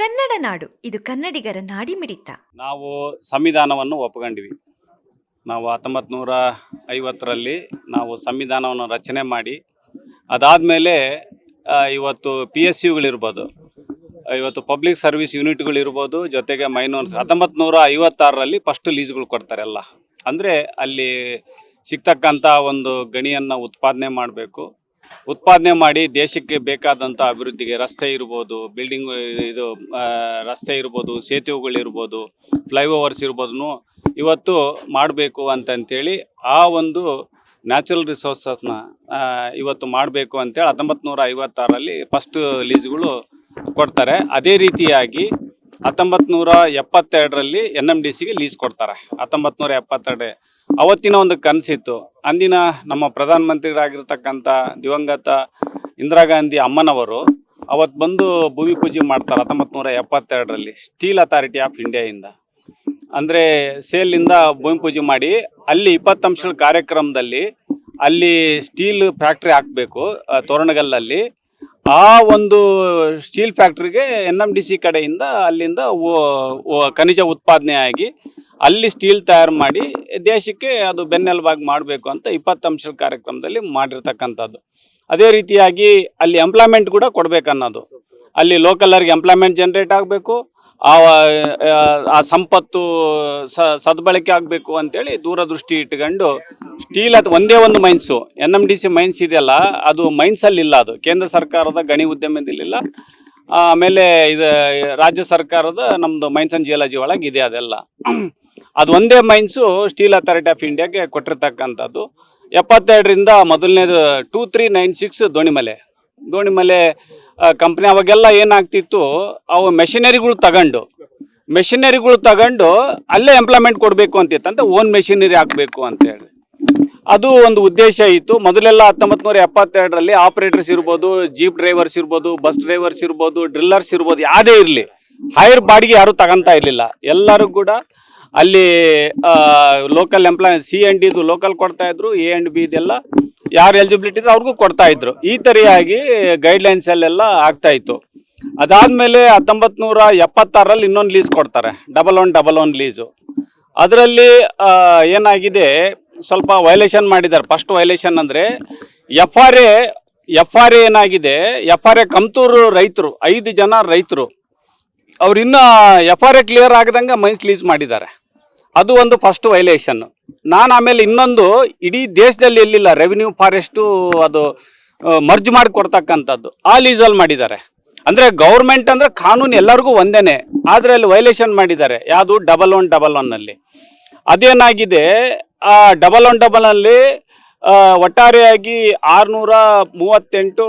ಕನ್ನಡ ನಾಡು. ಇದು ಕನ್ನಡಿಗರ ನಾಡಿಮಿಡಿತ. ನಾವು ಸಂವಿಧಾನವನ್ನು ಒಪ್ಕೊಂಡಿವಿ. ನಾವು ಹತ್ತೊಂಬತ್ತು ನೂರ ಐವತ್ತರಲ್ಲಿ ನಾವು ಸಂವಿಧಾನವನ್ನು ರಚನೆ ಮಾಡಿ, ಅದಾದಮೇಲೆ ಇವತ್ತು ಪಿ ಎಸ್ ಯುಗಳಿರ್ಬೋದು ಇವತ್ತು ಪಬ್ಲಿಕ್ ಸರ್ವಿಸ್ ಯೂನಿಟ್ಗಳಿರ್ಬೋದು, ಜೊತೆಗೆ ಮೈನೋರ್ಸ್. ಹತ್ತೊಂಬತ್ತು ನೂರ ಐವತ್ತಾರರಲ್ಲಿ ಫಸ್ಟ್ ಲೀಸ್ಗಳು ಕೊಡ್ತಾರೆ ಎಲ್ಲ. ಅಂದರೆ ಅಲ್ಲಿ ಸಿಗ್ತಕ್ಕಂಥ ಒಂದು ಗಣಿಯನ್ನು ಉತ್ಪಾದನೆ ಮಾಡಬೇಕು. ಉತ್ಪಾದನೆ ಮಾಡಿ ದೇಶಕ್ಕೆ ಬೇಕಾದಂಥ ಅಭಿವೃದ್ಧಿಗೆ ರಸ್ತೆ ಇರ್ಬೋದು ಬಿಲ್ಡಿಂಗ್ ಇದು ರಸ್ತೆ ಇರ್ಬೋದು ಸೇತುವೆಗಳಿರ್ಬೋದು ಫ್ಲೈಓವರ್ಸ್ ಇರ್ಬೋದು ಇವತ್ತು ಮಾಡಬೇಕು ಅಂತಂತೇಳಿ ಆ ಒಂದು ನ್ಯಾಚುರಲ್ ರಿಸೋರ್ಸಸ್ನ ಇವತ್ತು ಮಾಡಬೇಕು ಅಂತೇಳಿ ಹತ್ತೊಂಬತ್ತು ನೂರ ಐವತ್ತಾರಲ್ಲಿ ಫಸ್ಟ್ ಲೀಸ್ಗಳು ಕೊಡ್ತಾರೆ. ಅದೇ ರೀತಿಯಾಗಿ ಹತ್ತೊಂಬತ್ತು ನೂರ ಎಪ್ಪತ್ತೆರಡರಲ್ಲಿ ಎನ್ ಎಂ ಡಿ ಸಿಗೆ ಲೀಸ್ ಕೊಡ್ತಾರೆ. ಹತ್ತೊಂಬತ್ತು ನೂರ ಎಪ್ಪತ್ತೆರಡು ಅವತ್ತಿನ ಒಂದು ಕನಸಿತ್ತು. ಅಂದಿನ ನಮ್ಮ ಪ್ರಧಾನಮಂತ್ರಿಗಳಾಗಿರ್ತಕ್ಕಂಥ ದಿವಂಗತ ಇಂದಿರಾ ಗಾಂಧಿ ಅಮ್ಮನವರು ಅವತ್ತು ಬಂದು ಭೂಮಿ ಪೂಜೆ ಮಾಡ್ತಾರೆ ಹತ್ತೊಂಬತ್ತು ನೂರ ಎಪ್ಪತ್ತೆರಡರಲ್ಲಿ ಸ್ಟೀಲ್ ಅಥಾರಿಟಿ ಆಫ್ ಇಂಡಿಯಾಯಿಂದ. ಅಂದರೆ ಸೇಲಿಂದ ಭೂಮಿ ಪೂಜೆ ಮಾಡಿ ಅಲ್ಲಿ ಇಪ್ಪತ್ತಂಶಗಳ ಕಾರ್ಯಕ್ರಮದಲ್ಲಿ ಅಲ್ಲಿ ಸ್ಟೀಲ್ ಫ್ಯಾಕ್ಟ್ರಿ ಹಾಕಬೇಕು ತೋರಣಗಲ್ಲಲ್ಲಿ. ಆ ಒಂದು ಸ್ಟೀಲ್ ಫ್ಯಾಕ್ಟ್ರಿಗೆ ಎನ್ ಎಂ ಡಿ ಸಿ ಕಡೆಯಿಂದ ಅಲ್ಲಿಂದ ಖನಿಜ ಉತ್ಪಾದನೆ ಆಗಿ ಅಲ್ಲಿ ಸ್ಟೀಲ್ ತಯಾರು ಮಾಡಿ ದೇಶಕ್ಕೆ ಅದು ಬೆನ್ನೆಲುಬಾಗಿ ಮಾಡಬೇಕು ಅಂತ ಇಪ್ಪತ್ತಂಶಗಳ ಕಾರ್ಯಕ್ರಮದಲ್ಲಿ ಮಾಡಿರ್ತಕ್ಕಂಥದ್ದು. ಅದೇ ರೀತಿಯಾಗಿ ಅಲ್ಲಿ ಎಂಪ್ಲಾಯ್ಮೆಂಟ್ ಕೂಡ ಕೊಡ್ಬೇಕನ್ನೋದು ಅಲ್ಲಿ ಲೋಕಲರ್ಗೆ ಎಂಪ್ಲಾಯ್ಮೆಂಟ್ ಜನ್ರೇಟ್ ಆಗಬೇಕು. ಆ ಆ ಸಂಪತ್ತು ಸದ್ಬಳಕೆ ಆಗಬೇಕು ಅಂತೇಳಿ ದೂರದೃಷ್ಟಿ ಇಟ್ಕೊಂಡು ಸ್ಟೀಲ್ ಅದು ಒಂದೇ ಒಂದು mines N M D C mines ಇದೆಯಲ್ಲ, ಅದು ಮೈನ್ಸಲ್ಲಿ ಇಲ್ಲ ಅದು. ಕೇಂದ್ರ ಸರ್ಕಾರದ ಗಣಿ ಉದ್ಯಮದಲ್ಲಿಲ್ಲ ಆಮೇಲೆ ಇದು ರಾಜ್ಯ ಸರ್ಕಾರದ ನಮ್ಮದು ಮೈನ್ಸ್ ಆ್ಯಂಡ್ ಜಿಯಾಲಜಿ ಒಳಗೆ ಇದೆ ಅದೆಲ್ಲ. ಅದು ಒಂದೇ ಮೈನ್ಸು ಸ್ಟೀಲ್ ಅಥಾರಿಟಿ ಆಫ್ ಇಂಡಿಯಾಗೆ ಕೊಟ್ಟಿರ್ತಕ್ಕಂಥದ್ದು. ಎಪ್ಪತ್ತೆರಡರಿಂದ ಮೊದಲನೇದು two three nine six Donimalai. Donimalai company ಅವಾಗೆಲ್ಲ ಏನಾಗ್ತಿತ್ತು, ಅವು ಮೆಷಿನರಿಗಳು ತಗೊಂಡು ಮೆಷಿನರಿಗಳು ತಗೊಂಡು ಅಲ್ಲೇ ಎಂಪ್ಲಾಯ್ಮೆಂಟ್ ಕೊಡಬೇಕು ಅಂತಿತ್ತು ಅಂತ ಓನ್ ಮೆಷಿನರಿ ಹಾಕಬೇಕು ಅಂತೇಳಿ ಅದು ಒಂದು ಉದ್ದೇಶ ಇತ್ತು. ಮೊದಲೆಲ್ಲ ಹತ್ತೊಂಬತ್ತು ನೂರ ಎಪ್ಪತ್ತೆರಡರಲ್ಲಿ ಆಪರೇಟರ್ಸ್ ಇರ್ಬೋದು, ಜೀಪ್ ಡ್ರೈವರ್ಸ್ ಇರ್ಬೋದು, ಬಸ್ ಡ್ರೈವರ್ಸ್ ಇರ್ಬೋದು, ಡ್ರಿಲ್ಲರ್ಸ್ ಇರ್ಬೋದು, ಯಾವುದೇ ಇರಲಿ, ಹೈರ್ ಬಾಡಿಗೆ ಯಾರೂ ತಗೊಂತ ಇರಲಿಲ್ಲ. ಎಲ್ಲರೂ ಕೂಡ ಅಲ್ಲಿ ಲೋಕಲ್ ಎಂಪ್ಲಾಯ್ ಸಿ ಎನ್ ಡಿದು ಲೋಕಲ್ ಕೊಡ್ತಾ ಇದ್ರು ಎ ಅಂಡ್ ಬಿ ಇದೆಲ್ಲ ಯಾರು ಎಲಿಜಿಬಿಲಿಟಿ ಇದ್ರು ಅವ್ರಿಗೂ ಕೊಡ್ತಾ ಇದ್ರು. ಈ ತರಿಯಾಗಿ ಗೈಡ್ಲೈನ್ಸ್ ಅಲ್ಲೆಲ್ಲ ಆಗ್ತಾ ಇತ್ತು. ಅದಾದ್ಮೇಲೆ ಹತ್ತೊಂಬತ್ತು ನೂರ ಎಪ್ಪತ್ತಾರಲ್ಲಿ ಇನ್ನೊಂದು ಲೀಸ್ ಕೊಡ್ತಾರೆ double one double one lease ಅದರಲ್ಲಿ ಏನಾಗಿದೆ, ಸ್ವಲ್ಪ ವೈಲೇಷನ್ ಮಾಡಿದ್ದಾರೆ. ಫಸ್ಟ್ ವೈಲೇಷನ್ ಅಂದರೆ F R A F R A ಏನಾಗಿದೆ ಎಫ್ ಆರ್ ಎ ಕಮ್ತೂರು ರೈತರು, ಐದು ಜನ ರೈತರು, ಅವ್ರು ಇನ್ನೂ ಎಫ್ ಆರ್ ಎ ಕ್ಲಿಯರ್ ಆಗದಂಗೆ ಮೈನ್ಸ್ ಲೀಸ್ ಮಾಡಿದ್ದಾರೆ. ಅದು ಒಂದು ಫಸ್ಟ್ ವೈಲೇಷನ್ ನಾನು ಆಮೇಲೆ ಇನ್ನೊಂದು, ಇಡೀ ದೇಶದಲ್ಲಿ ಎಲ್ಲಿಲ್ಲ ರೆವಿನ್ಯೂ ಫಾರೆಸ್ಟು ಅದು ಮರ್ಜ್ ಮಾಡಿ ಕೊಡ್ತಕ್ಕಂಥದ್ದು. ಆ ಲೀಸಲ್ಲಿ ಮಾಡಿದ್ದಾರೆ. ಅಂದರೆ ಗೌರ್ಮೆಂಟ್ ಅಂದರೆ ಕಾನೂನು ಎಲ್ಲರಿಗೂ ಒಂದೇನೆ. ಆದರೆ ಅಲ್ಲಿ ವೈಲೇಷನ್ ಮಾಡಿದ್ದಾರೆ. ಯಾವುದು? ಡಬಲ್ ಒನ್ ಡಬಲ್ ಒನ್ನಲ್ಲಿ ಅದೇನಾಗಿದೆ? ಆ ಡಬಲ್ ಒನ್ ಡಬಲ್ನಲ್ಲಿ ಒಟ್ಟಾರೆಯಾಗಿ ಆರುನೂರ ಮೂವತ್ತೆಂಟು,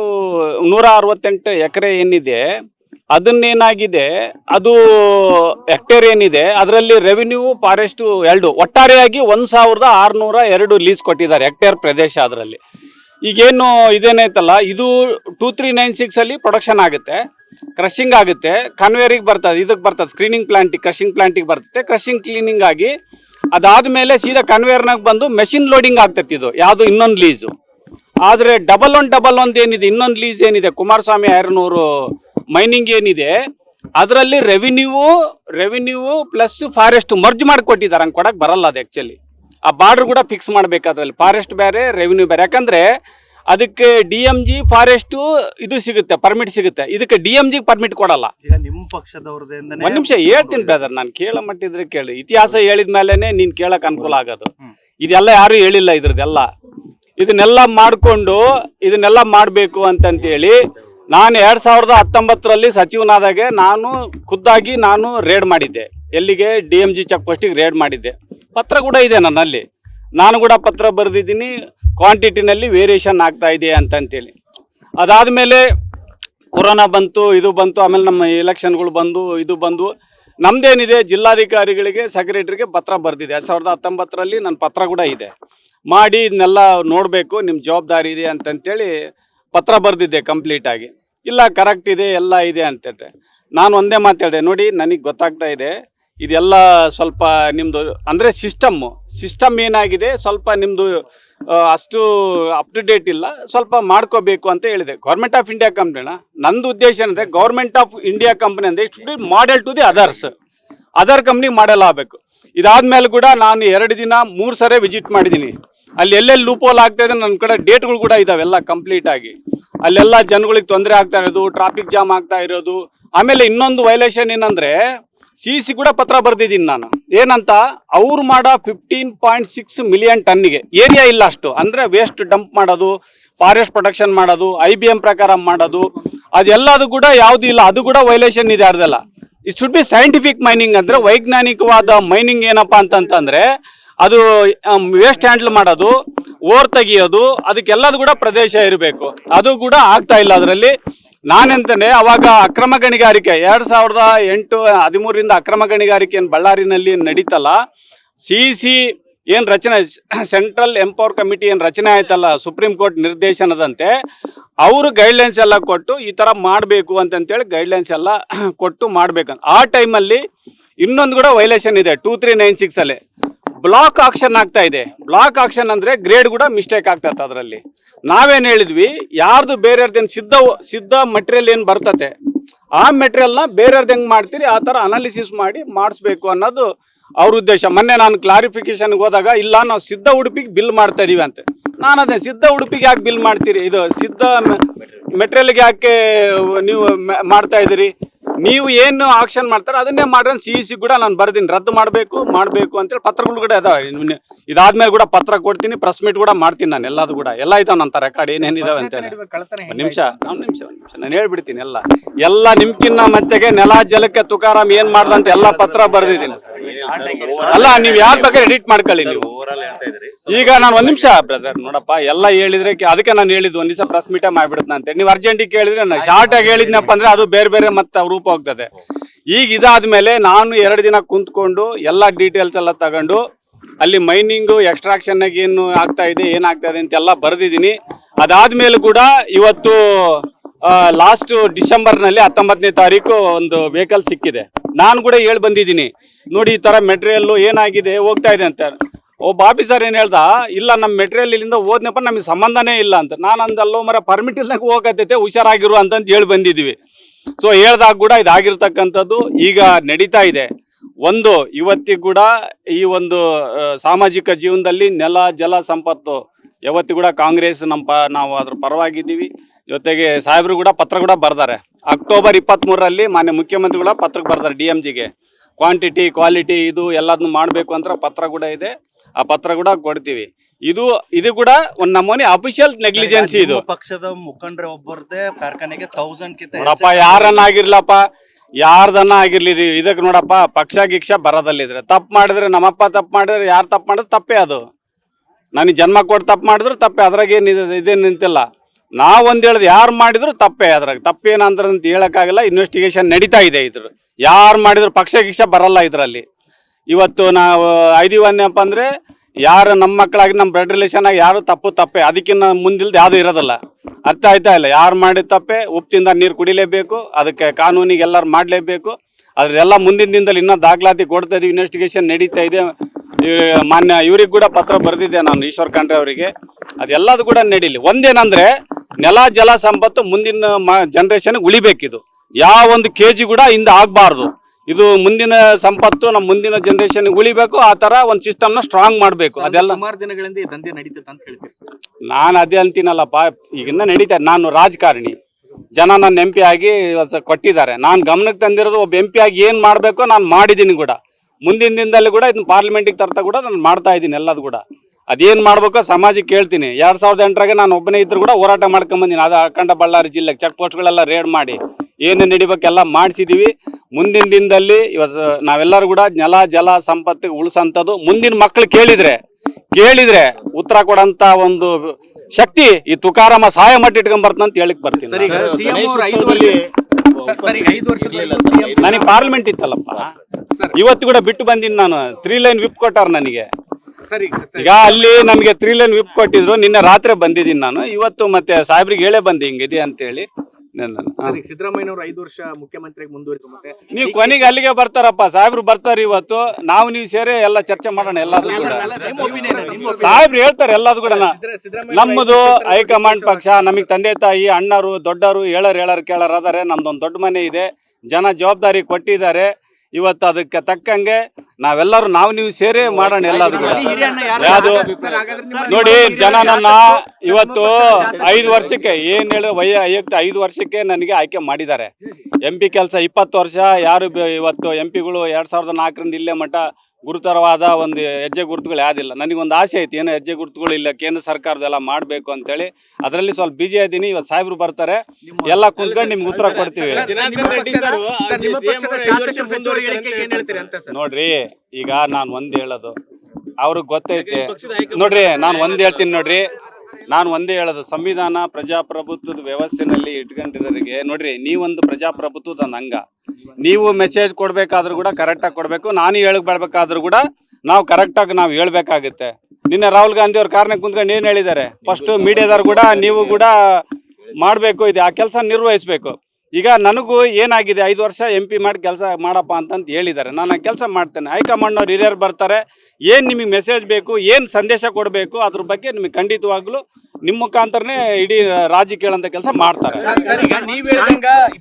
ನೂರ ಅರವತ್ತೆಂಟು ಎಕರೆ ಏನಿದೆ ಅದನ್ನೇನಾಗಿದೆ? ಅದು ಹೆಕ್ಟೇರ್ ಏನಿದೆ ಅದರಲ್ಲಿ ರೆವಿನ್ಯೂ ಫಾರೆಸ್ಟ್ ಎರಡು. ಒಟ್ಟಾರೆಯಾಗಿ ಒಂದು ಸಾವಿರದ ಆರುನೂರ ಎರಡು ಲೀಸ್ ಕೊಟ್ಟಿದ್ದಾರೆ ಹೆಕ್ಟೇರ್ ಪ್ರದೇಶ ಅದರಲ್ಲಿ. ಈಗೇನು ಇದೇನೈತಲ್ಲ ಇದು ಟೂ ತ್ರೀ ನೈನ್ ಸಿಕ್ಸಲ್ಲಿ ಪ್ರೊಡಕ್ಷನ್ ಆಗುತ್ತೆ. ಕ್ರಷಿಂಗ್ ಆಗುತ್ತೆ. ಕನ್ವೇರಿಗೆ ಬರ್ತದೆ ಇದಕ್ಕೆ ಬರ್ತದೆ ಸ್ಕ್ರೀನಿಂಗ್ ಪ್ಲಾಂಟಿಗೆ ಕ್ರಷಿಂಗ್ ಪ್ಲಾಂಟಿಗೆ ಬರ್ತದೆ. ಕ್ರಷಿಂಗ್ ಕ್ಲೀನಿಂಗ್ ಆಗಿ ಅದಾದಮೇಲೆ ಸೀದಾ ಕನ್ವೇರ್ನಾಗ ಬಂದು ಮೆಷಿನ್ ಲೋಡಿಂಗ್ ಆಗ್ತೈತಿ ಇದು, ಯಾವುದು ಇನ್ನೊಂದು ಲೀಸು ಆದರೆ ಡಬಲ್ ಒನ್ ಡಬಲ್ ಒಂದು ಏನಿದೆ, ಇನ್ನೊಂದು ಲೀಸ್ ಏನಿದೆ, ಕುಮಾರಸ್ವಾಮಿ ಐರನೂರು ಮೈನಿಂಗ್ ಏನಿದೆ ಅದರಲ್ಲಿ revenue revenue plus forest merge ಮಾಡಿ ಕೊಟ್ಟಿದ್ದಾರೆ ಹಂಗೆ ಕೊಡಕ್ಕೆ ಬರಲ್ಲ ಅದು ಆ್ಯಕ್ಚುಲಿ ಆ ಬಾರ್ಡ್ರ್ ಕೂಡ ಫಿಕ್ಸ್ ಮಾಡಬೇಕು ಅದರಲ್ಲಿ. ಫಾರೆಸ್ಟ್ ಬೇರೆ ರೆವಿನ್ಯೂ ಬೇರೆ. ಯಾಕಂದರೆ ಅದಕ್ಕೆ ಡಿ ಎಂ ಜಿ ಫಾರೆಸ್ಟು ಇದು ಸಿಗುತ್ತೆ ಪರ್ಮಿಟ್ ಸಿಗುತ್ತೆ. ಇದಕ್ಕೆ ಡಿ ಎಂ ಜಿಗೆ ಪರ್ಮಿಟ್ ಕೊಡಲ್ಲ. ನಿಮ್ಮ ಪಕ್ಷದವ್ರದ್ದು ಒಂದು ನಿಮಿಷ ಹೇಳ್ತೀನಿ ಬ್ರದರ್ ನಾನು ಕೇಳ ಮಟ್ಟಿದ್ರೆ ಕೇಳಿ. ಇತಿಹಾಸ ಹೇಳಿದ ಮೇಲೇ ನೀನು ಕೇಳಕ್ಕೆ ಅನುಕೂಲ ಆಗೋದು. ಇದೆಲ್ಲ ಯಾರು ಹೇಳಿಲ್ಲ ಇದ್ರದ್ದೆಲ್ಲ. ಇದನ್ನೆಲ್ಲ ಮಾಡಿಕೊಂಡು ಇದನ್ನೆಲ್ಲ ಮಾಡಬೇಕು ಅಂತಂತೇಳಿ ನಾನು ಎರಡ್ ಸಾವಿರದ ಹತ್ತೊಂಬತ್ತರಲ್ಲಿ ಸಚಿವನಾದಾಗೆ ನಾನು ಖುದ್ದಾಗಿ ನಾನು ರೇಡ್ ಮಾಡಿದ್ದೆ. ಎಲ್ಲಿಗೆ? ಡಿ ಎಂ ಜಿ ಚೆಕ್ ಪೋಸ್ಟಿಗೆ ರೇಡ್ ಮಾಡಿದ್ದೆ. ಪತ್ರ ಕೂಡ ಇದೆ ನನ್ನಲ್ಲಿ. ನಾನು ಕೂಡ ಪತ್ರ ಬರೆದಿದ್ದೀನಿ. ಕ್ವಾಂಟಿಟಿನಲ್ಲಿ ವೇರಿಯೇಷನ್ ಆಗ್ತಾ ಇದೆ ಅಂತಂತೇಳಿ. ಅದಾದಮೇಲೆ ಕೊರೋನಾ ಬಂತು, ಇದು ಬಂತು, ಆಮೇಲೆ ನಮ್ಮ ಎಲೆಕ್ಷನ್ಗಳು ಬಂದು, ಇದು ಬಂದು. ನಮ್ದೇನಿದೆ? ಜಿಲ್ಲಾಧಿಕಾರಿಗಳಿಗೆ ಸೆಕ್ರೆಟರಿಗೆ ಪತ್ರ ಬರೆದಿದೆ. ಎರಡು ಸಾವಿರದ ಹತ್ತೊಂಬತ್ತರಲ್ಲಿ ನನ್ನ ಪತ್ರ ಕೂಡ ಇದೆ. ಮಾಡಿ ಇದನ್ನೆಲ್ಲ ನೋಡಬೇಕು ನಿಮ್ಮ ಜವಾಬ್ದಾರಿ ಇದೆ ಅಂತಂತೇಳಿ ಪತ್ರ ಬರೆದಿದ್ದೆ ಕಂಪ್ಲೀಟಾಗಿ ಇಲ್ಲ ಕರೆಕ್ಟ್ ಇದೆ, ಎಲ್ಲ ಇದೆ ಅಂತಂತೆ ನಾನು ಒಂದೇ ಮಾತು ಹೇಳಿದೆ, ನೋಡಿ, ನನಗೆ ಗೊತ್ತಾಗ್ತಾ ಇದೆ, ಇದೆಲ್ಲ ಸ್ವಲ್ಪ ನಿಮ್ಮದು ಅಂದರೆ ಸಿಸ್ಟಮ್ಮು ಸಿಸ್ಟಮ್ ಏನಾಗಿದೆ, ಸ್ವಲ್ಪ ನಿಮ್ಮದು ಅಷ್ಟು ಅಪ್ ಟು ಡೇಟ್ ಇಲ್ಲ, ಸ್ವಲ್ಪ ಮಾಡ್ಕೋಬೇಕು ಅಂತ ಹೇಳಿದೆ. ಗೌರ್ಮೆಂಟ್ ಆಫ್ ಇಂಡಿಯಾ ಕಂಪ್ನಿನ ನಂದು ಉದ್ದೇಶ ಏನಂದರೆ ಗೌರ್ಮೆಂಟ್ ಆಫ್ ಇಂಡಿಯಾ ಕಂಪ್ನಿ ಅಂದರೆ it be model to the others other company model ಆಗಬೇಕು ಇದಾದ್ಮೇಲೆ ಕೂಡ ನಾನು ಎರಡು ದಿನ ಮೂರು ಸರಿ ವಿಸಿಟ್ ಮಾಡಿದ್ದೀನಿ. ಅಲ್ಲಿ ಎಲ್ಲೆಲ್ಲಿ ಲೂಪೋಲ್ ಆಗ್ತಾ ಇದೆ ನನ್ನ ಕಡೆ ಡೇಟ್ಗಳು ಕೂಡ ಇದಾವೆಲ್ಲ ಕಂಪ್ಲೀಟ್ ಆಗಿ. ಅಲ್ಲೆಲ್ಲ ಜನಗಳಿಗೆ ತೊಂದರೆ ಆಗ್ತಾ ಇರೋದು ಟ್ರಾಫಿಕ್ ಜಾಮ್ ಆಗ್ತಾ ಇರೋದು. ಆಮೇಲೆ ಇನ್ನೊಂದು ವೈಲೇಷನ್ ಏನಂದ್ರೆ ಸಿ ಸಿ ಕೂಡ ಪತ್ರ ಬರ್ದಿದ್ದೀನಿ ನಾನು. ಏನಂತ? ಅವ್ರು ಮಾಡೋ ಫಿಫ್ಟೀನ್ ಪಾಯಿಂಟ್ ಸಿಕ್ಸ್ ಮಿಲಿಯನ್ ಟನ್ನಿಗೆ ಏರಿಯಾ ಇಲ್ಲ ಅಷ್ಟು. ಅಂದ್ರೆ ವೇಸ್ಟ್ ಡಂಪ್ ಮಾಡೋದು ಫಾರೆಸ್ಟ್ ಪ್ರೊಟೆಕ್ಷನ್ ಮಾಡೋದು ಐ ಬಿ ಎಂ ಪ್ರಕಾರ ಮಾಡೋದು. ಅದೆಲ್ಲದು ಕೂಡ ಯಾವುದು ಇಲ್ಲ. ಅದು ಕೂಡ ವೈಲೇಷನ್ ಇದೆ ಅರ್ಧಲ್ಲ it should be scientific mining ಅಂದ್ರೆ ವೈಜ್ಞಾನಿಕವಾದ ಮೈನಿಂಗ್ ಏನಪ್ಪಾ ಅಂತಂತಂದ್ರೆ ಅದು ವೇಸ್ಟ್ ಹ್ಯಾಂಡಲ್ ಮಾಡೋದು ಓರ್ ತೆಗಿಯೋದು, ಅದಕ್ಕೆಲ್ಲದು ಕೂಡ ಪ್ರದೇಶ ಇರಬೇಕು. ಅದು ಕೂಡ ಆಗ್ತಾ ಇಲ್ಲ ಅದರಲ್ಲಿ. ನಾನೆಂತಾನೆ ಅವಾಗ ಅಕ್ರಮ ಗಣಿಗಾರಿಕೆ, ಎರಡ್ ಸಾವಿರದ ಎಂಟು, ಹದಿಮೂರರಿಂದ ಅಕ್ರಮ ಗಣಿಗಾರಿಕೆ ಏನು ಬಳ್ಳಾರಿನಲ್ಲಿ ನಡೀತಲ್ಲ ಸಿ ಸಿ ಏನು ರಚನೆ ಸೆಂಟ್ರಲ್ ಎಂಪವರ್ ಕಮಿಟಿ ಏನು ರಚನೆ ಆಯ್ತಲ್ಲ ಸುಪ್ರೀಂ ಕೋರ್ಟ್ ನಿರ್ದೇಶನದಂತೆ, ಅವರು ಗೈಡ್ಲೈನ್ಸ್ ಎಲ್ಲ ಕೊಟ್ಟು ಈ ಥರ ಮಾಡಬೇಕು ಅಂತಂತೇಳಿ ಗೈಡ್ಲೈನ್ಸ್ ಎಲ್ಲ ಕೊಟ್ಟು ಮಾಡ್ಬೇಕಂತ. ಆ ಟೈಮಲ್ಲಿ ಇನ್ನೊಂದು ಕೂಡ ವೈಲೇಷನ್ ಇದೆ ಟೂ ತ್ರೀ ನೈನ್ ಸಿಕ್ಸ್ ಅಲ್ಲಿ. ಬ್ಲಾಕ್ ಆಕ್ಷನ್ ಆಗ್ತಾ ಇದೆ. ಬ್ಲಾಕ್ ಆಕ್ಷನ್ ಅಂದ್ರೆ ಗ್ರೇಡ್ ಕೂಡ ಮಿಸ್ಟೇಕ್ ಆಗ್ತದೆ ಅದರಲ್ಲಿ. ನಾವೇನ್ ಹೇಳಿದ್ವಿ, ಯಾರ್ದು ಬೇರೆಯವ್ರದ್ದೇನು ಸಿದ್ಧ ಸಿದ್ಧ ಮಟೀರಿಯಲ್ ಏನು ಬರ್ತತೆ, ಆ ಮೆಟೀರಿಯಲ್ನ ಬೇರೆಯವ್ರದ್ದು ಹೆಂಗೆ ಮಾಡ್ತೀರಿ, ಆ ಥರ ಅನಾಲಿಸಿಸ್ ಮಾಡಿ ಮಾಡಿಸ್ಬೇಕು ಅನ್ನೋದು ಅವ್ರ ಉದ್ದೇಶ. ಮೊನ್ನೆ ನಾನು ಕ್ಲಾರಿಫಿಕೇಶನ್ಗೆ ಹೋದಾಗ, ಇಲ್ಲ, ನಾವು ಸಿದ್ಧ ಉಡುಪಿಗೆ ಬಿಲ್ ಮಾಡ್ತಾ ಇದೀವಿ ಅಂತ. ನಾನು ಅದೇ, ಸಿದ್ಧ ಉಡುಪಿಗೆ ಯಾಕೆ ಬಿಲ್ ಮಾಡ್ತೀರಿ? ಇದು ಸಿದ್ಧ ಮೆಟೀರಿಯಲ್ಗೆ ಯಾಕೆ ನೀವು ಮಾಡ್ತಾ ಇದ್ದೀರಿ? ನೀವು ಏನು ಆಕ್ಷನ್ ಮಾಡ್ತಾರೆ ಅದನ್ನೇ ಮಾಡ್ರಿ ಸಿ ಸಿ ಕೂಡ ನಾನು ಬರ್ದೀನಿ. ರದ್ದು ಮಾಡಬೇಕು ಮಾಡಬೇಕು ಅಂತೇಳಿ ಪತ್ರಗಳು ಕೂಡ ಇದಾವೆ ಇದಾದ್ಮೇಲೆ ಕೂಡ ಪತ್ರ ಕೊಡ್ತೀನಿ ಪ್ರೆಸ್ ಮೀಟ್ ಕೂಡ ಮಾಡ್ತೀನಿ ನಾನು ಎಲ್ಲದು ಕೂಡ. ಎಲ್ಲ ಇದಾವೆ ನಂತರ ರೆಕಾರ್ಡ್ ಏನೇನಿದಾವೆ ಅಂತ ಹೇಳಿ ಒಂದು ನಿಮಿಷ ಒಂದು ನಿಮಿಷ ಒಂದು ನಿಮಿಷ. ನಾನು ಹೇಳ್ಬಿಡ್ತೀನಿ ಎಲ್ಲ. ಎಲ್ಲ ನಿಮ್ಕಿನ್ನ ಮಚ್ಚಗೆ ನೆಲ ಜಲಕ್ಕೆ ತುಕಾರಾಮ್ ಏನ್ ಮಾಡ್ದಂತ ಎಲ್ಲ ಪತ್ರ ಬರ್ದಿದ್ದೀನಿ. ಅಲ್ಲ ನೀವು ಯಾರ ಬಗ್ಗೆ ಎಡಿಟ್ ಮಾಡ್ಕೊಳ್ಳಿ ನೀವು? ಈಗ ನಾನು ಒಂದ್ ನಿಮಿಷ ಬ್ರದರ್ ನೋಡಪ್ಪ ಎಲ್ಲ ಹೇಳಿದ್ರೆ ಅದಕ್ಕೆ ನಾನು ಹೇಳಿದ್ದು ಒಂದ್ ದಿವಸ ಪ್ರೆಸ್ ಮೀಟ್ ಮಾಡ್ಬಿಡುತ್ತೆ ಅಂತ ನೀವು ಅರ್ಜೆಂಟಿಗೆ ಕೇಳಿದ್ರೆ ನಾನು ಶಾರ್ಟ್ ಆಗಿ ಹೇಳಿದ್ನಪ್ಪ ಅಂದ್ರೆ ಅದು ಬೇರೆ ಬೇರೆ ಮತ್ತೆ ರೂಪ ಹೋಗ್ತದೆ. ಈಗ ಇದಾದ್ಮೇಲೆ ನಾನು ಎರಡು ದಿನ ಕುಂತ್ಕೊಂಡು ಎಲ್ಲ ಡೀಟೇಲ್ಸ್ ಎಲ್ಲ ತಗೊಂಡು ಅಲ್ಲಿ ಮೈನಿಂಗು ಎಕ್ಸ್ಟ್ರಾಕ್ಷನ್ ಏನು ಆಗ್ತಾ ಇದೆ ಏನಾಗ್ತಾ ಇದೆ ಅಂತೆಲ್ಲ ಬರೆದಿದ್ದೀನಿ. ಅದಾದ್ಮೇಲೆ ಕೂಡ ಇವತ್ತು ಲಾಸ್ಟ್ ಡಿಸೆಂಬರ್ನಲ್ಲಿ ಹತ್ತೊಂಬತ್ತನೇ ತಾರೀಕು ಒಂದು ವೆಹಿಕಲ್ ಸಿಕ್ಕಿದೆ. ನಾನು ಕೂಡ ಹೇಳಿ ಬಂದಿದ್ದೀನಿ. ನೋಡಿ, ಈ ತರ ಮೆಟೀರಿಯಲ್ ಏನಾಗಿದೆ, ಹೋಗ್ತಾ ಇದೆ ಅಂತ. ಒಬ್ಬ ಆಫೀಸರ್ ಏನು ಹೇಳ್ದ, ಇಲ್ಲ ನಮ್ಮ ಮೆಟೀರಿಯಲ್ ಇಲ್ಲಿಂದ ಹೋದ್ನಪ್ಪ, ನಮಗೆ ಸಂಬಂಧನೇ ಇಲ್ಲ ಅಂತ. ನಾನು ಅಂದಲ್ಲೋ, ಮರ ಪರ್ಮಿಟ್ ಇಲ್ದಂಗೆ ಹೋಗತ್ತೈತೆ ಹುಷಾರಾಗಿರು ಅಂತಂದು ಹೇಳಿ ಬಂದಿದ್ದೀವಿ ಸೊ ಹೇಳ್ದಾಗ ಕೂಡ ಇದಾಗಿರ್ತಕ್ಕಂಥದ್ದು ಈಗ ನಡೀತಾ ಇದೆ. ಒಂದು ಇವತ್ತಿಗೆ ಕೂಡ ಈ ಒಂದು ಸಾಮಾಜಿಕ ಜೀವನದಲ್ಲಿ ನೆಲ, ಜಲ ಸಂಪತ್ತು ಯಾವತ್ತಿಗೂ ಕೂಡ ಕಾಂಗ್ರೆಸ್ ನಮ್ಮ ಪ, ನಾವು ಅದ್ರ ಪರವಾಗಿದ್ದೀವಿ. ಜೊತೆಗೆ ಸಾಹೇಬರು ಕೂಡ ಪತ್ರ ಕೂಡ ಬರ್ತಾರೆ ಅಕ್ಟೋಬರ್ ಇಪ್ಪತ್ತ್ಮೂರರಲ್ಲಿ ಮಾನ್ಯ ಮುಖ್ಯಮಂತ್ರಿಗಳ ಕೂಡ ಪತ್ರಕ್ಕೆ ಬರ್ತಾರೆ ಡಿ ಎಂ ಜಿಗೆ. ಕ್ವಾಂಟಿಟಿ ಕ್ವಾಲಿಟಿ ಇದು ಎಲ್ಲದನ್ನು ಮಾಡಬೇಕು ಅಂತ ಪತ್ರ ಕೂಡ ಇದೆ. ಆ ಪತ್ರ ಕೂಡ ಕೊಡ್ತೀವಿ. ಇದು ಇದು ಕೂಡ ಒಂದು ನಮ್ಮನೆ ಅಫಿಷಿಯಲ್ ನೆಗ್ಲಿಜೆನ್ಸಿ ಇದು. ಪಕ್ಷದ ಮುಖಂಡರ ಒಬ್ಬರದೇ ಕಾರ್ಖಾನೆಗೆ ತೌಸಂಡ್ ಅಪ್ಪ ನೋಡಪ್ಪ ಯಾರನ್ನ ಆಗಿರ್ಲಪ್ಪ? ಯಾರ್ದನ್ನ ಆಗಿರ್ಲಿ ಇದು ಇದಕ್ಕೆ ನೋಡಪ್ಪ ಪಕ್ಷ ಗಿಕ್ಷ ಬರೋದಲ್ಲಿದ್ರೆ. ತಪ್ಪು ಮಾಡಿದ್ರೆ ನಮ್ಮಪ್ಪ ತಪ್ಪು ಮಾಡಿದ್ರೆ ಯಾರು ತಪ್ಪು ಮಾಡಿದ್ರೆ ತಪ್ಪೇ ಅದು. ನನಗೆ ಜನ್ಮ ಕೊಟ್ಟು ತಪ್ಪು ಮಾಡಿದ್ರು ತಪ್ಪೇ. ಅದ್ರಾಗ ಏನು ಇದೇನು ನಿಂತಿಲ್ಲ. ನಾವು ಒಂದು ಹೇಳಿದ್ ಯಾರು ಮಾಡಿದ್ರು ತಪ್ಪೇ ಅದ್ರಾಗ. ತಪ್ಪೇನಂದ್ರೆ ಅಂತ ಹೇಳಕ್ಕಾಗಲ್ಲ ಇನ್ವೆಸ್ಟಿಗೇಷನ್ ನಡೀತಾ ಇದೆ ಇದ್ರ. ಯಾರು ಮಾಡಿದ್ರು ಪಕ್ಷ ಗಿಕ್ಷ ಬರಲ್ಲ ಇದರಲ್ಲಿ. ಇವತ್ತು ನಾವು ಐದಿವನ್ನಪ್ಪ ಅಂದ್ರೆ, ಯಾರು ನಮ್ಮ ಮಕ್ಕಳಾಗಿ ನಮ್ಮ ಬ್ಲಡ್ ರಿಲೇಷನ್ ಆಗಿ ಯಾರು ತಪ್ಪು ತಪ್ಪೆ ಅದಕ್ಕಿಂತ ಮುಂದಿಲ್ದು ಯಾವುದು ಇರೋದಿಲ್ಲ. ಅರ್ಥ ಆಯ್ತಾ ಇಲ್ಲ, ಯಾರು ಮಾಡಿದ ತಪ್ಪೆ, ಉಪ್ಪಿಂದ ನೀರು ಕುಡಿಲೇಬೇಕು, ಅದಕ್ಕೆ ಕಾನೂನಿಗೆ ಎಲ್ಲರೂ ಮಾಡಲೇಬೇಕು. ಅದ್ರದೆಲ್ಲ ಮುಂದಿನ ದಿನದಲ್ಲಿ ಇನ್ನೂ ದಾಖಲಾತಿ ಕೊಡ್ತಾ ಇದೀವಿ ಇನ್ವೆಸ್ಟಿಗೇಷನ್ ನಡೀತಾ ಇದೆ. ಮಾನ್ಯ, ಇವ್ರಿಗೆ ಕೂಡ ಪತ್ರ ಬರೆದಿದ್ದೆ ನಾನು, ಈಶ್ವರ್ ಖಂಡ್ರೆ ಅವರಿಗೆ. ಅದೆಲ್ಲದು ಕೂಡ ನಡೀಲಿ. ಒಂದೇನಂದ್ರೆ ನೆಲ ಜಲ ಸಂಪತ್ತು ಮುಂದಿನ ಜನ್ರೇಷನ್ಗೆ ಉಳಿಬೇಕಿದು. ಯಾವ ಒಂದು ಕೆ ಜಿ ಕೂಡ ಹಿಂದೆ ಆಗಬಾರ್ದು. ಇದು ಮುಂದಿನ ಸಂಪತ್ತು ನಮ್ಮ ಮುಂದಿನ ಜನರೇಷನ್ ಉಳಿಬೇಕು ಆ ತರ ಒಂದು ಸಿಸ್ಟಮ್ನ ಸ್ಟ್ರಾಂಗ್ ಮಾಡಬೇಕು. ಅದೆಲ್ಲ ಸುಮಾರು ದಿನಗಳಿಂದ ಈ ದಂಧೆ ನಡೀತದೆ ಅಂತ ಹೇಳ್ತೀರಿ ನಾನು ಅದೇ ಅಂತೀನಲ್ಲಪ್ಪ ಈಗಿನ್ನ ನಡೀತಾ ನಾನು ರಾಜಕಾರಣಿ. ಜನ ನನ್ನ ಎಂ ಪಿ ಆಗಿ ಕೊಟ್ಟಿದ್ದಾರೆ. ನಾನು ಗಮನಕ್ಕೆ ತಂದಿರೋದು ಒಬ್ಬ ಎಂ ಪಿ ಆಗಿ ಏನು ಮಾಡಬೇಕು ನಾನು ಮಾಡಿದ್ದೀನಿ ಕೂಡ. ಮುಂದಿನ ದಿನದಲ್ಲಿ ಕೂಡ ಇದನ್ನ ಪಾರ್ಲಿಮೆಂಟಿಗೆ ತರ್ತಾ ಕೂಡ ನಾನು ಮಾಡ್ತಾ ಇದ್ದೀನಿ ಎಲ್ಲದು ಕೂಡ. ಅದೇನು ಮಾಡ್ಬೇಕು ಸಮಾಜಕ್ಕೆ ಹೇಳ್ತೀನಿ ಎರಡು ಸಾವಿರದ ಎಂಟರಾಗ ನಾನು ಒಬ್ಬನೇ ಇದ್ರು ಕೂಡ ಹೋರಾಟ ಮಾಡ್ಕೊಂಬಂದಿನಿ ಅದು ಅಖಂಡ ಬಳ್ಳಾರಿ ಜಿಲ್ಲೆಗೆ ಚೆಕ್ ಪೋಸ್ಟ್ಗಳೆಲ್ಲ ರೇಡ್ ಮಾಡಿ ಏನು ನಡಿಬೇಕೆಲ್ಲ ಮಾಡಿಸಿದ್ದೀವಿ ಮುಂದಿನ ದಿನದಲ್ಲಿ ಇವತ್ತು ನಾವೆಲ್ಲರೂ ಕೂಡ ನೆಲ ಜಲ ಸಂಪತ್ತಿಗೆ ಉಳಿಸಂಥದ್ದು ಮುಂದಿನ ಮಕ್ಕಳು ಕೇಳಿದ್ರೆ ಕೇಳಿದ್ರೆ ಉತ್ತರ ಕೊಡಂತ ಒಂದು ಶಕ್ತಿ ಈ ತುಕಾರಾಮ ಸಹಾಯ ಮಟ್ಟ ಇಟ್ಕೊಂಡ್ ಬರ್ತಂತ ಹೇಳಿಕ್ ಬರ್ತೀನಿ ನನಗೆ ಪಾರ್ಲಿಮೆಂಟ್ ಇತ್ತಲ್ಲಪ್ಪ. ಇವತ್ತು ಕೂಡ ಬಿಟ್ಟು ಬಂದಿನಿ ನಾನು. ತ್ರೀ ಲೈನ್ ವಿಪ್ ಕೊಟ್ಟಾರ ನನಗೆ. ಸರ್ ಈಗ ಅಲ್ಲಿ ನಮಗೆ ತ್ರೀ ಲೈನ್ ವಿಪ್ ಕೊಟ್ಟಿದ್ರು. ನಿನ್ನೆ ರಾತ್ರಿ ಬಂದಿದ್ದೀನಿ ನಾನು. ಇವತ್ತು ಮತ್ತೆ ಸಾಹೇಬ್ರಿಗೆ ಹೇಳೇ ಬಂದೆ ಹಿಂಗಿದೆ ಅಂತೇಳಿ. ಸರಿ ಐದು ವರ್ಷ ಮುಖ್ಯಮಂತ್ರಿಯಾಗಿ ಮುಂದುವರಿದ್ರು ಮತ್ತೆ ನೀವು ಕೊನೆಗೆ ಅಲ್ಲಿಗೆ ಬರ್ತಾರಪ್ಪ. ಸಾಹೇಬ್ರು ಬರ್ತಾರೆ ಇವತ್ತು. ನಾವು ನೀವು ಸೇರಿ ಎಲ್ಲ ಚರ್ಚೆ ಮಾಡೋಣ ಎಲ್ಲಾದ್ರು ಕೂಡ? ಸಾಹೇಬ್ರು ಹೇಳ್ತಾರೆ ಎಲ್ಲಾದ್ರು ಕೂಡ. ನಮ್ಮದು ಹೈಕಮಾಂಡ್ ಪಕ್ಷ ನಮಗೆ ತಂದೆ ತಾಯಿ ಅಣ್ಣರು ದೊಡ್ಡವರು ಹೇಳರ್ ಹೇಳರ್ ಕೇಳರ್ ಅದಾರೆ. ನಮ್ದೊಂದು ದೊಡ್ಡ ಮನೆ ಇದೆ. ಜನ ಜವಾಬ್ದಾರಿ ಕೊಟ್ಟಿದ್ದಾರೆ. ಇವತ್ತು ಅದಕ್ಕೆ ತಕ್ಕಂಗೆ ನಾವೆಲ್ಲರೂ ನಾವು ನೀವು ಸೇರಿ ಮಾಡೋಣ ಕೂಡ. ಯಾವುದು? ನೋಡಿ ಜನ ನನ್ನ ಇವತ್ತು ಐದು ವರ್ಷಕ್ಕೆ ಏನ್ ಹೇಳಿ ವಯ ಆಯುಕ್ತ ಐದು ವರ್ಷಕ್ಕೆ ನನಗೆ ಆಯ್ಕೆ ಮಾಡಿದ್ದಾರೆ. ಎಂ ಪಿ ಕೆಲಸ ಇಪ್ಪತ್ತು ವರ್ಷ ಯಾರು ಇವತ್ತು ಎಂ ಪಿಗಳು ಎರಡ್ ಸಾವಿರದ ನಾಲ್ಕರಿಂದ ಇಲ್ಲೇ ಮಟ್ಟ ಗುರುತರವಾದ ಒಂದು ಹೆಜ್ಜೆ ಗುರುತುಗಳು ಯಾವುದಿಲ್ಲ. ನನಗೊಂದು ಆಸೆ ಐತಿ ಏನೋ ಹೆಜ್ಜೆ ಗುರುತುಗಳು ಇಲ್ಲ ಕೇಂದ್ರ ಸರ್ಕಾರದೆಲ್ಲ ಮಾಡಬೇಕು ಅಂತೇಳಿ. ಅದರಲ್ಲಿ ಸ್ವಲ್ಪ ಬಿಜಿ ಇದ್ದೀನಿ ಇವತ್ತು ಸಾಹೇಬ್ರು ಬರ್ತಾರೆ. ಎಲ್ಲ ಕುಂತ್ಕೊಂಡು ನಿಮ್ಗೆ ಉತ್ತರ ಕೊಡ್ತೀವಿ. ಸರ್, ನಿಮ್ಮ ಸರ್, ನಿಮ್ಮ ಪಕ್ಷದ ಶಾಸಕರ ಸಚಿವರ ಹೇಳಿಕೆಗೆ ಹೇಳ್ತೀರಿ ಅಂತ ಸರ್? ನೋಡ್ರಿ ಈಗ ನಾನು ಒಂದು ಹೇಳೋದು. ಅವ್ರಿಗೆ ಗೊತ್ತೈತೆ. ನೋಡ್ರಿ ನಾನು ಒಂದು ಹೇಳ್ತೀನಿ ನೋಡ್ರಿ. ನಾನು ಒಂದೇ ಹೇಳೋದು, ಸಂವಿಧಾನ ಪ್ರಜಾಪ್ರಭುತ್ವದ ವ್ಯವಸ್ಥೆನಲ್ಲಿ ಇಟ್ಕೊಂಡಿರೋರಿಗೆ, ನೋಡ್ರಿ, ನೀವೊಂದು ಪ್ರಜಾಪ್ರಭುತ್ವದ ಅಂಗ ನೀವು ಮೆಸೇಜ್ ಕೊಡ್ಬೇಕಾದ್ರೂ ಕೂಡ ಕರೆಕ್ಟಾಗಿ ಕೊಡಬೇಕು, ನಾನು ಹೇಳಕ್ ಬರ್ಬೇಕಾದ್ರೂ ಕೂಡ ನಾವು ಕರೆಕ್ಟಾಗಿ ನಾವು ಹೇಳ್ಬೇಕಾಗುತ್ತೆ. ನಿನ್ನೆ ರಾಹುಲ್ ಗಾಂಧಿ ಅವ್ರ ಕಾರಣ ಕುಂತ್ಕೊಂಡು ಏನು ಹೇಳಿದ್ದಾರೆ? ಫಸ್ಟ್ ಮೀಡಿಯಾದವ್ರು ಕೂಡ, ನೀವು ಕೂಡ ಮಾಡಬೇಕು, ಇದು ಆ ಕೆಲಸ ನಿರ್ವಹಿಸಬೇಕು. ಈಗ ನನಗೂ ಏನಾಗಿದೆ ಐದು ವರ್ಷ ಎಂ ಪಿ ಮಾಡಿ ಕೆಲಸ ಮಾಡಪ್ಪ ಅಂತಂತ ಹೇಳಿದ್ದಾರೆ. ನಾನು ಆ ಕೆಲಸ ಮಾಡ್ತೇನೆ. ಹೈಕಮಾಂಡ್ನವ್ರು ಹಿರಿಯರು ಬರ್ತಾರೆ. ಏನು ನಿಮಗೆ ಮೆಸೇಜ್ ಬೇಕು, ಏನು ಸಂದೇಶ ಕೊಡಬೇಕು, ಅದ್ರ ಬಗ್ಗೆ ನಿಮಗೆ ಖಂಡಿತವಾಗ್ಲೂ ನಿಮ್ಮ ಮುಖಾಂತರನೇ ಇಡೀ ರಾಜ್ಯ ಕೇಳೋಂಥ ಕೆಲಸ ಮಾಡ್ತಾರೆ. ಈಗ ನೀವ್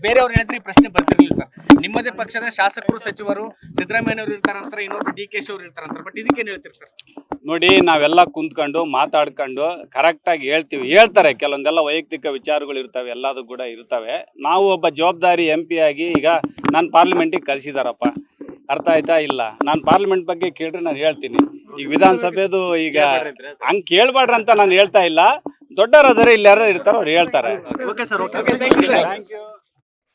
ಬೇರೆಯವ್ರು ಪ್ರಶ್ನೆ ಬರ್ತಿರ್ಲಿಲ್ಲ ಸರ್. ನಿಮ್ಮದೇ ಪಕ್ಷದ ಶಾಸಕರು ಸಚಿವರು ಸಿದ್ದರಾಮಯ್ಯ ಅವರು ಇರ್ತಾರಂತಾರೆ ಇನ್ನೊಬ್ರು ಡಿ ಕೆ ಶಿ ಅವರು ಇರ್ತಾರಂತಾರೆ. ಬಟ್ ಏನು ಹೇಳ್ತೀರಿ ಸರ್? ನೋಡಿ ನಾವೆಲ್ಲ ಕುಂತ್ಕೊಂಡು ಮಾತಾಡ್ಕೊಂಡು ಕರೆಕ್ಟಾಗಿ ಹೇಳ್ತೀವಿ. ಹೇಳ್ತಾರೆ ಕೆಲವೊಂದೆಲ್ಲ ವೈಯಕ್ತಿಕ ವಿಚಾರಗಳು ಇರ್ತವೆ ಎಲ್ಲದೂ ಕೂಡ ಇರ್ತವೆ. ನಾವು ಒಬ್ಬ ಜವಾಬ್ದಾರಿ ಎಂ ಪಿ ಆಗಿ ಈಗ ನಾನು ಪಾರ್ಲಿಮೆಂಟಿಗೆ ಕಳಿಸಿದಾರಪ್ಪ ಅರ್ಥ ಆಯ್ತಾ? ಇಲ್ಲ. ನಾನು ಪಾರ್ಲಿಮೆಂಟ್ ಬಗ್ಗೆ ಕೇಳ್ರೆ ನಾನು ಹೇಳ್ತೀನಿ. ಈಗ ವಿಧಾನಸಭೆದು ಈಗ ಹಂಗೆ ಕೇಳ್ಬಾಡ್ರಿ ಅಂತ ನಾನು ಹೇಳ್ತಾ ಇಲ್ಲ. ದೊಡ್ಡವರಾದರೆ ಇಲ್ಲಾರ ಇಲ್ಲಿ ಯಾರು ಇರ್ತಾರೋ ಅವ್ರು ಹೇಳ್ತಾರೆ.